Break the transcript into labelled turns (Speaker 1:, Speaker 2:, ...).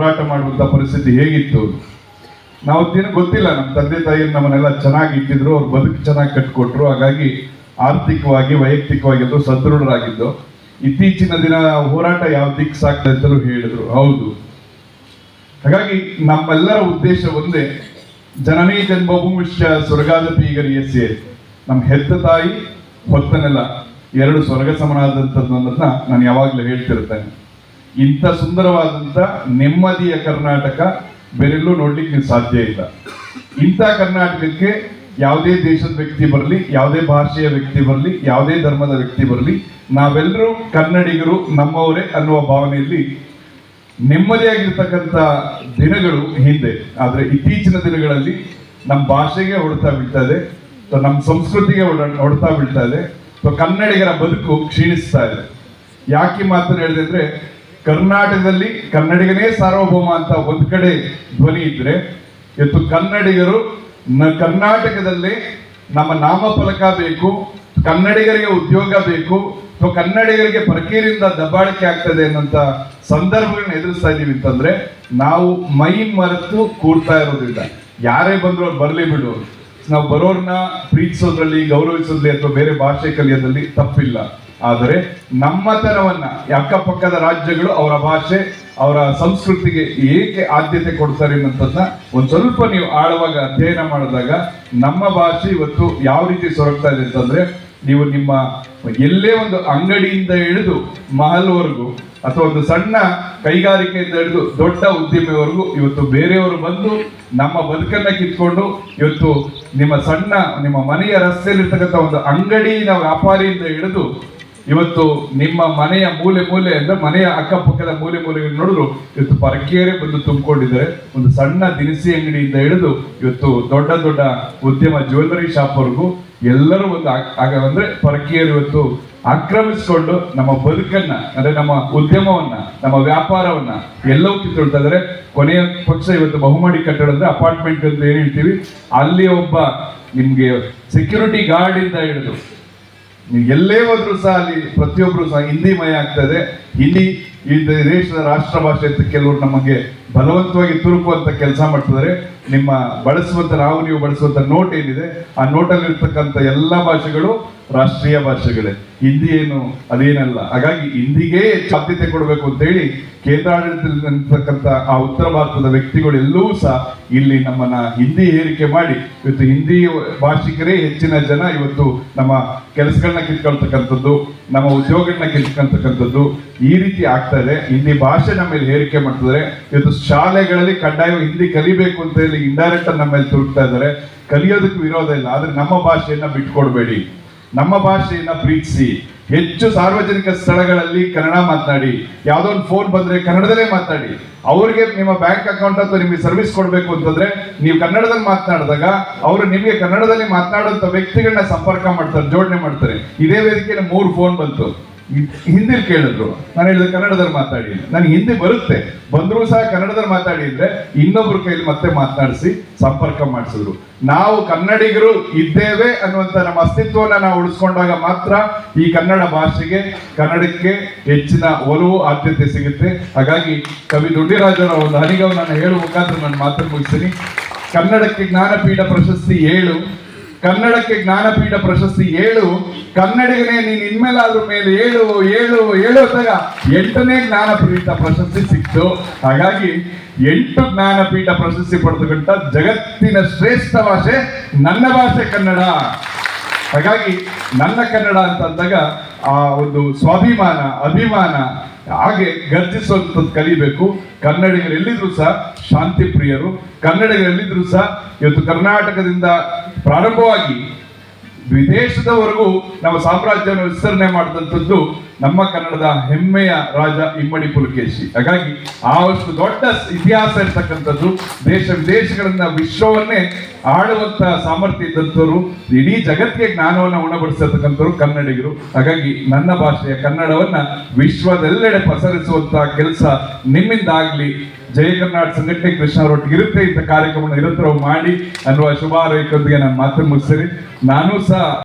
Speaker 1: ಹೋರಾಟ ಮಾಡುವಂಥ ಪರಿಸ್ಥಿತಿ ಹೇಗಿತ್ತು? ನಾವು ದಿನ ಗೊತ್ತಿಲ್ಲ, ನಮ್ಮ ತಂದೆ ತಾಯಿ ನಮ್ಮನ್ನೆಲ್ಲ ಚೆನ್ನಾಗಿ ಇಟ್ಟಿದ್ರು, ಅವ್ರು ಬದುಕು ಚೆನ್ನಾಗಿ ಕಟ್ಕೊಟ್ರು. ಹಾಗಾಗಿ ಆರ್ಥಿಕವಾಗಿ, ವೈಯಕ್ತಿಕವಾಗಿ ಎಲ್ಲರೂ ಸದೃಢರಾಗಿದ್ದು. ಇತ್ತೀಚಿನ ದಿನ ಹೋರಾಟ ಯಾವ ದಿಕ್ಕು ಸಾಕ್ತದೆ ಅಂತಲೂ ಹೇಳಿದ್ರು. ಹೌದು. ಹಾಗಾಗಿ ನಮ್ಮೆಲ್ಲರ ಉದ್ದೇಶ ಒಂದೇ, ಜನನಿ ಜನ್ಮಭೂಮಿಶ್ಚ ಸ್ವರ್ಗಾದ ಪೀಗರಿಯಸ್ಸೆ ನಮ್ಮ ಹೆತ್ತ ತಾಯಿ, ಹೊತ್ತನೆಲ್ಲ ಎರಡು ಸ್ವರ್ಗ ಸಮನಾದಂಥದ್ದು ಅನ್ನೋದನ್ನ ನಾನು ಯಾವಾಗಲೂ ಹೇಳ್ತಿರ್ತೇನೆ. ಇಂಥ ಸುಂದರವಾದಂಥ ನೆಮ್ಮದಿಯ ಕರ್ನಾಟಕ ಬೇರೆಲ್ಲೂ ನೋಡ್ಲಿಕ್ಕೆ ಸಾಧ್ಯ ಇಲ್ಲ. ಇಂಥ ಕರ್ನಾಟಕಕ್ಕೆ ಯಾವುದೇ ದೇಶದ ವ್ಯಕ್ತಿ ಬರಲಿ, ಯಾವುದೇ ಭಾಷೆಯ ವ್ಯಕ್ತಿ ಬರಲಿ, ಯಾವುದೇ ಧರ್ಮದ ವ್ಯಕ್ತಿ ಬರಲಿ, ನಾವೆಲ್ಲರೂ ಕನ್ನಡಿಗರು ನಮ್ಮವರೇ ಅನ್ನುವ ಭಾವನೆಯಲ್ಲಿ ನೆಮ್ಮದಿಯಾಗಿರ್ತಕ್ಕಂಥ ದಿನಗಳು ಹಿಂದೆ. ಆದರೆ ಇತ್ತೀಚಿನ ದಿನಗಳಲ್ಲಿ ನಮ್ಮ ಭಾಷೆಗೆ ಹೊಡ್ತಾ ಬೀಳ್ತಾ ಇದೆ ನಮ್ಮ ಸಂಸ್ಕೃತಿಗೆ ಹೊಡ್ತಾ ಬೀಳ್ತಾ ಇದೆ ಕನ್ನಡಿಗರ ಬದುಕು ಕ್ಷೀಣಿಸ್ತಾ ಇದೆ. ಯಾಕೆ ಮಾತನ್ನು ಹೇಳಿದೆ ಅಂದ್ರೆ ಕರ್ನಾಟಕದಲ್ಲಿ ಕನ್ನಡಿಗನೇ ಸಾರ್ವಭೌಮ ಅಂತ ಒಂದ್ ಕಡೆ ಧ್ವನಿ ಇದ್ರೆ, ಇವತ್ತು ಕನ್ನಡಿಗರು ಕರ್ನಾಟಕದಲ್ಲಿ ನಮ್ಮ ನಾಮಫಲಕ ಬೇಕು, ಕನ್ನಡಿಗರಿಗೆ ಉದ್ಯೋಗ ಬೇಕು, ಅಥವಾ ಕನ್ನಡಿಗರಿಗೆ ಪರಕೀರಿಂದ ದಬ್ಬಾಳಿಕೆ ಆಗ್ತದೆ ಅನ್ನೋಂಥ ಸಂದರ್ಭಗಳನ್ನ ಎದುರಿಸ್ತಾ ಇದೀವಿ ಅಂತಂದ್ರೆ, ನಾವು ಮೈ ಮರೆತು ಕೂಡ್ತಾ ಇರೋದ್ರಿಂದ, ಯಾರೇ ಬಂದ್ರು ಅವ್ರು ಬರ್ಲಿ ಬಿಡು ನಾವು ಬರೋರ್ನ ಪ್ರೀತಿಸೋದ್ರಲ್ಲಿ, ಗೌರವಿಸೋದ್ರಲ್ಲಿ ಅಥವಾ ಬೇರೆ ಭಾಷೆ ಕಲಿಯೋದ್ರಲ್ಲಿ ತಪ್ಪಿಲ್ಲ. ಆದರೆ ನಮ್ಮತನವನ್ನ ಅಕ್ಕಪಕ್ಕದ ರಾಜ್ಯಗಳು ಅವರ ಭಾಷೆ, ಅವರ ಸಂಸ್ಕೃತಿಗೆ ಏಕೆ ಆದ್ಯತೆ ಕೊಡ್ತಾರೆ ಅನ್ನೋದನ್ನ ಒಂದು ಸ್ವಲ್ಪ ನೀವು ಆಳವಾಗ ಅಧ್ಯಯನ ಮಾಡಿದಾಗ ನಮ್ಮ ಭಾಷೆ ಇವತ್ತು ಯಾವ ರೀತಿ ಸೊರಗ್ತಾ ಇದೆ ಅಂತಂದ್ರೆ ನೀವು ನಿಮ್ಮ ಎಲ್ಲೇ ಒಂದು ಅಂಗಡಿಯಿಂದ ಹಿಡಿದು ಮಹಲ್ವರೆಗೂ ಅಥವಾ ಒಂದು ಸಣ್ಣ ಕೈಗಾರಿಕೆಯಿಂದ ಹಿಡಿದು ದೊಡ್ಡ ಉದ್ಯಮಿವರೆಗೂ ಇವತ್ತು ಬೇರೆಯವರು ಬಂದು ನಮ್ಮ ಬದುಕನ್ನ ಕಿತ್ಕೊಂಡು ಇವತ್ತು ನಿಮ್ಮ ಸಣ್ಣ, ನಿಮ್ಮ ಮನೆಯ ರಸ್ತೆಯಲ್ಲಿರ್ತಕ್ಕಂಥ ಒಂದು ಅಂಗಡಿನ ವ್ಯಾಪಾರಿಯಿಂದ ಹಿಡಿದು ಇವತ್ತು ನಿಮ್ಮ ಮನೆಯ ಮೂಲೆ ಮೂಲೆ ಅಂದ್ರೆ ಮನೆಯ ಅಕ್ಕಪಕ್ಕದ ಮೂಲೆ ಮೂಲೆಗಳು ನೋಡಿದ್ರು, ಇವತ್ತು ಪರಕೇರೆ ಬಂದು ತುಂಬಿಕೊಂಡಿದ್ದಾರೆ. ಒಂದು ಸಣ್ಣ ದಿನಸಿ ಅಂಗಡಿಯಿಂದ ಹಿಡಿದು ಇವತ್ತು ದೊಡ್ಡ ದೊಡ್ಡ ಉದ್ಯಮ ಜ್ಯುವೆಲ್ಲರಿ ಶಾಪ್ವರೆಗೂ ಎಲ್ಲರೂ ಒಂದು ಆಗ ಅಂದ್ರೆ ಪರಕೀಯರು ಇವತ್ತು ಆಕ್ರಮಿಸಿಕೊಂಡು ನಮ್ಮ ಬದುಕನ್ನ, ಅಂದ್ರೆ ನಮ್ಮ ಉದ್ಯಮವನ್ನ, ನಮ್ಮ ವ್ಯಾಪಾರವನ್ನ ಎಲ್ಲವೂ ಕಿತ್ತೊಳ್ತಾ ಇದ್ದಾರೆ. ಕೊನೆಯ ಪಕ್ಷ ಇವತ್ತು ಬಹುಮಡಿ ಕಟ್ಟಡ ಅಂದ್ರೆ ಅಪಾರ್ಟ್ಮೆಂಟ್ ಅಂತ ಏನ್ ಹೇಳ್ತೀವಿ? ಅಲ್ಲಿ ಒಬ್ಬ ನಿಮ್ಗೆ ಸೆಕ್ಯೂರಿಟಿ ಗಾರ್ಡ್ ಇಂದ ಹಿಡಿದು ನೀವು ಎಲ್ಲೇ ಹೋದ್ರೂ ಸಹ ಅಲ್ಲಿ ಪ್ರತಿಯೊಬ್ಬರು ಸಹ ಹಿಂದಿ ಮಯ ಆಗ್ತದೆ ಹಿಂದಿ ಈ ದೇಶದ ರಾಷ್ಟ್ರ ಭಾಷೆ ಅಂತ ಕೆಲವರು ನಮಗೆ ಬಲವಂತವಾಗಿ ತುರುಕುವಂತ ಕೆಲಸ ಮಾಡ್ತಿದ್ದಾರೆ. ನಿಮ್ಮ ಬಳಸುವಂತ, ನಾವು ನೀವು ಬಳಸುವಂತ ನೋಟ್ ಏನಿದೆ, ಆ ನೋಟಲ್ಲಿ ಇರ್ತಕ್ಕಂಥ ಎಲ್ಲ ಭಾಷೆಗಳು ರಾಷ್ಟ್ರೀಯ ಭಾಷೆಗಳೇ. ಹಿಂದಿ ಏನು ಅದೇನಲ್ಲ. ಹಾಗಾಗಿ ಹಿಂದಿಗೆ ಆದ್ಯತೆ ಕೊಡಬೇಕು ಅಂತ ಹೇಳಿ ಕೇಂದ್ರಾಡಳಿತದಲ್ಲಿರ್ತಕ್ಕಂಥ ಆ ಉತ್ತರ ಭಾರತದ ವ್ಯಕ್ತಿಗಳು ಎಲ್ಲವೂ ಸಹ ಇಲ್ಲಿ ನಮ್ಮನ್ನ ಹಿಂದಿ ಏರಿಕೆ ಮಾಡಿ, ಇವತ್ತು ಹಿಂದಿ ಭಾಷಿಕರೇ ಹೆಚ್ಚಿನ ಜನ ಇವತ್ತು ನಮ್ಮ ಕೆಲಸಗಳನ್ನ ಕಿತ್ಕೊಳ್ತಕ್ಕಂಥದ್ದು, ನಮ್ಮ ಉದ್ಯೋಗಗಳನ್ನ ಕಿತ್ಕೊಳ್ತಕ್ಕಂಥದ್ದು, ಈ ರೀತಿ ಆಗ್ತಾ ಇದೆ ಹಿಂದಿ ಭಾಷೆ ನಮ್ಮ ಮೇಲೆ ಹೇರಿಕೆ ಮಾಡ್ತಿದ್ದಾರೆ. ಇವತ್ತು ಶಾಲೆಗಳಲ್ಲಿ ಕಡ್ಡಾಯ ಹಿಂದಿ ಕಲಿಬೇಕು ಅಂತ ಹೇಳಿ ಇಂಡೈರೆಕ್ಟ್ ನಮ್ಮ ಮೇಲೆ ತುರುಕ್ತಾ ಇದ್ದಾರೆ. ಕಲಿಯೋದಕ್ಕೆ ವಿರೋಧ ಇಲ್ಲ. ಆದ್ರೆ ನಮ್ಮ ಭಾಷೆಯನ್ನ ಬಿಟ್ಕೊಡ್ಬೇಡಿ. ನಮ್ಮ ಭಾಷೆಯನ್ನ ಪ್ರೀತಿಸಿ. ಹೆಚ್ಚು ಸಾರ್ವಜನಿಕ ಸ್ಥಳಗಳಲ್ಲಿ ಕನ್ನಡ ಮಾತನಾಡಿ. ಯಾವುದೋ ಒಂದು ಫೋನ್ ಬಂದ್ರೆ ಕನ್ನಡದಲ್ಲೇ ಮಾತನಾಡಿ. ಅವ್ರಿಗೆ ನಿಮ್ಮ ಬ್ಯಾಂಕ್ ಅಕೌಂಟ್ ಅಥವಾ ನಿಮಗೆ ಸರ್ವಿಸ್ ಕೊಡಬೇಕು ಅಂತಂದ್ರೆ ನೀವು ಕನ್ನಡದಲ್ಲಿ ಮಾತನಾಡಿದಾಗ ಅವರು ನಿಮಗೆ ಕನ್ನಡದಲ್ಲಿ ಮಾತನಾಡುವಂಥ ವ್ಯಕ್ತಿಗಳನ್ನ ಸಂಪರ್ಕ ಮಾಡ್ತಾರೆ, ಜೋಡಣೆ ಮಾಡ್ತಾರೆ. ಇದೇ ವೇದಿಕೆಯಲ್ಲಿ ಮೂರು ಫೋನ್ ಬಂತು. ಹಿಂದಿಲಿ ಕೇಳಿದ್ರು. ನಾನು ಹೇಳಿದೆ ಕನ್ನಡದಲ್ಲಿ ಮಾತಾಡಿ ನನಗೆ ಹಿಂದಿ ಬರುತ್ತೆ. ಬಂದರೂ ಸಹ ಕನ್ನಡದಲ್ಲಿ ಮಾತಾಡಿ ಅಂದ್ರೆ ಇನ್ನೊಬ್ರ ಕೈಲಿ ಮತ್ತೆ ಮಾತನಾಡಿಸಿ ಸಂಪರ್ಕ ಮಾಡಿಸಿದ್ರು. ನಾವು ಕನ್ನಡಿಗರು ಇದ್ದೇವೆ ಅನ್ನುವಂತ ನಮ್ಮ ಅಸ್ತಿತ್ವವನ್ನ ನಾವು ಉಳಿಸ್ಕೊಂಡಾಗ ಮಾತ್ರ ಈ ಕನ್ನಡ ಭಾಷೆಗೆ, ಕನ್ನಡಕ್ಕೆ ಹೆಚ್ಚಿನ ಒಲವು, ಆದ್ಯತೆ ಸಿಗುತ್ತೆ. ಹಾಗಾಗಿ ಕವಿ ದುಡ್ಡಿರಾಜರ ಒಂದು ಹನಿಗವನ್ನ ಹೇಳುವ ಮುಖಾಂತರ ನಾನು ಮಾತನ್ನು ಮುಗಿಸ್ತೀನಿ. ಕನ್ನಡಕ್ಕೆ ಜ್ಞಾನಪೀಠ ಪ್ರಶಸ್ತಿ ಏಳು. ಕನ್ನಡಕ್ಕೆ ಜ್ಞಾನಪೀಠ ಪ್ರಶಸ್ತಿ ಏಳು, ಕನ್ನಡಿಗನೇ ನೀನು ಇನ್ಮೇಲಾದ್ರೂ ಮೇಲೆ ಏಳು ಏಳು ಅಂತಾಗ ಎಂಟನೇ ಜ್ಞಾನಪೀಠ ಪ್ರಶಸ್ತಿ ಸಿಕ್ತು. ಹಾಗಾಗಿ ಎಂಟು ಜ್ಞಾನಪೀಠ ಪ್ರಶಸ್ತಿ ಪಡೆದುಕೊಂಡ ಜಗತ್ತಿನ ಶ್ರೇಷ್ಠ ಭಾಷೆ ನನ್ನ ಭಾಷೆ ಕನ್ನಡ. ಹಾಗಾಗಿ ನನ್ನ ಕನ್ನಡ ಅಂತ ಅಂದಾಗ ಆ ಒಂದು ಸ್ವಾಭಿಮಾನ, ಅಭಿಮಾನ ಹಾಗೆ ಗರ್ಜಿಸುವಂಥದ್ದು ಕಲಿಬೇಕು. ಕನ್ನಡಿಗರು ಎಲ್ಲಿದ್ರು ಸಹ ಶಾಂತಿ ಪ್ರಿಯರು ಕನ್ನಡಿಗರು ಎಲ್ಲಿದ್ರು ಸಹ ಇವತ್ತು ಕರ್ನಾಟಕದಿಂದ ಪ್ರಾರಂಭವಾಗಿ ವಿದೇಶದವರೆಗೂ ನಮ್ಮ ಸಾಮ್ರಾಜ್ಯವನ್ನು ವಿಸ್ತರಣೆ ಮಾಡಿದಂಥದ್ದು ನಮ್ಮ ಕನ್ನಡದ ಹೆಮ್ಮೆಯ ರಾಜ ಇಮ್ಮಡಿ ಪುಲಕೇಶಿ. ಹಾಗಾಗಿ ಆ ದೊಡ್ಡ ಇತಿಹಾಸ ಇರ್ತಕ್ಕಂಥದ್ದು ದೇಶ ವಿದೇಶಗಳನ್ನ ವಿಶ್ವವನ್ನೇ ಆಳುವಂತ ಸಾಮರ್ಥ್ಯ ಇದ್ದಂಥವ್ರು, ಇಡೀ ಜಗತ್ತಿಗೆ ಜ್ಞಾನವನ್ನು ಉಣಬಡಿಸಿರ್ತಕ್ಕಂಥವ್ರು ಕನ್ನಡಿಗರು. ಹಾಗಾಗಿ ನನ್ನ ಭಾಷೆಯ ಕನ್ನಡವನ್ನ ವಿಶ್ವದೆಲ್ಲೆಡೆ ಪಸರಿಸುವಂತಹ ಕೆಲಸ ನಿಮ್ಮಿಂದ ಆಗ್ಲಿ ಜಯ ಕರ್ನಾಟಕ ಸಂಘಟನೆ ಕೃಷ್ಣ ಅವರೊಟ್ಟಿಗೆ ಇರುತ್ತೆ, ಇಂಥ ಕಾರ್ಯಕ್ರಮ ನಿರಂತರವಾಗಿ ಮಾಡಿ, ಅನ್ನುವ ಶುಭ ಹಾರೈಕೆಯೊಂದಿಗೆ ನಾನು ಮಾತು ಮುಗಿಸ್ತೀನಿ. ನಾನು ಸಹ